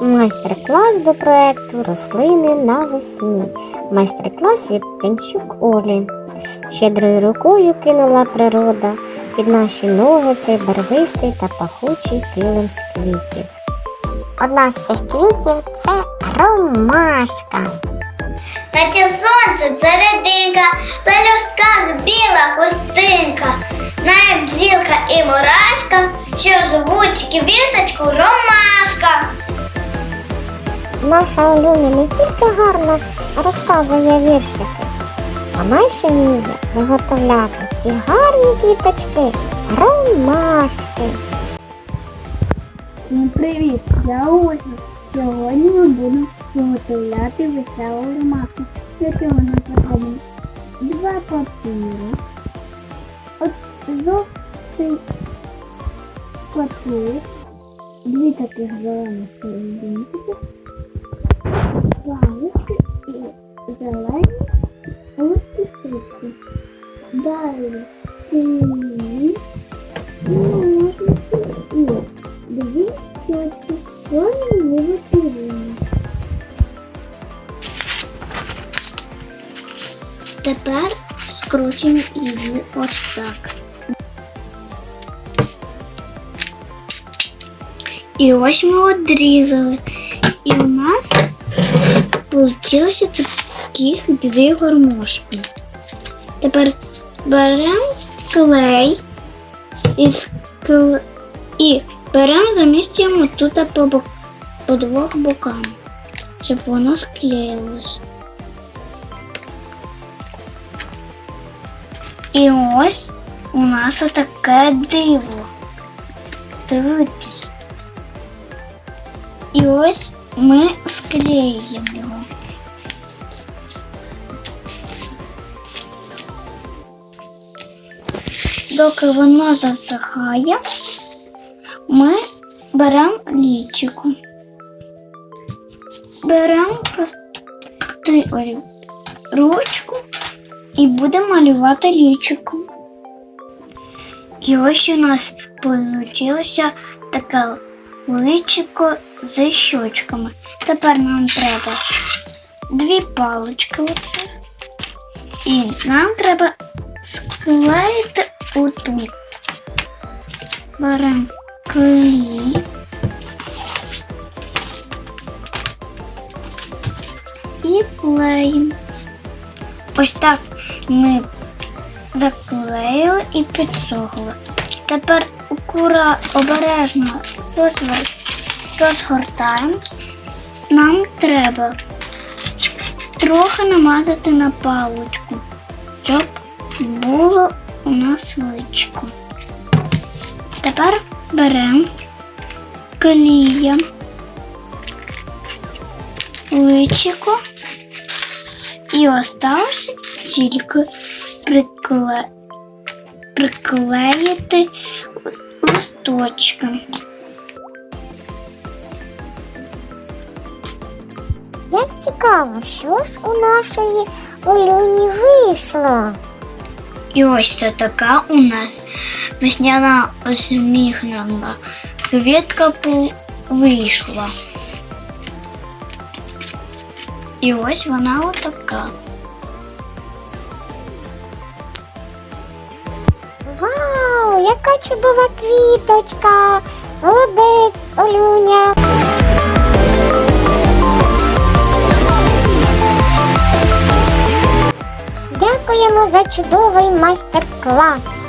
Майстер-клас до проекту Рослини навесні. Майстер-клас від Тенчук Олі. Щедрою рукою кинула природа під наші ноги цей барвистий та пахучий килим з квітів. Одна з цих квітів це ромашка. Наче сонце серединка, в пелюстках біла хустинка. Знає бджілка і мурашка, що звуть квіточку ромашка. Наша Олюня не тільки гарно розказує віршики, а майже вміє виготовляти ці гарні квіточки ромашки. Всім привіт! Я Ольга. Сьогодні ми будемо виготовляти веселу ромашку. Для цього нам потрібно два папіри, от жовтий папір, дві таких зелених серединки, зелені листики. Далі сині ножниці і дві щочки. Вони не випірюємо. Тепер скручуємо її ось так. І ось ми одрізали. І у нас вийшло таких дві гармошки. Тепер беремо клей і, скле... і беремо замістюємо тут по, бок... по двох бокам, щоб воно склеїлось. І ось у нас отаке диво. Дивитесь. І ось ми склеїмо його. Доки воно засихає, ми беремо лічику. Беремо просто ручку і будемо малювати лічику. І ось у нас вийшло таке личико з щочками. Тепер нам треба дві палички оцих. І нам треба склеїти отут. Беремо клей. І клеїмо. Ось так ми заклеїли і підсохли. Тепер акура обережно. Розгортаємо. Нам треба трохи намазати на паличку, щоб було у нас личко. Тепер беремо клеєм личико і осталося тільки прикле... приклеїти листочки. Як цікаво, що ж у нашої Олюні вийшло? І ось це така у нас весняна усміхнена квітка вийшла. І ось вона отака. Вау, яка чудова квіточка! Молодець, Олюня! Дякуємо за чудовий майстер-клас!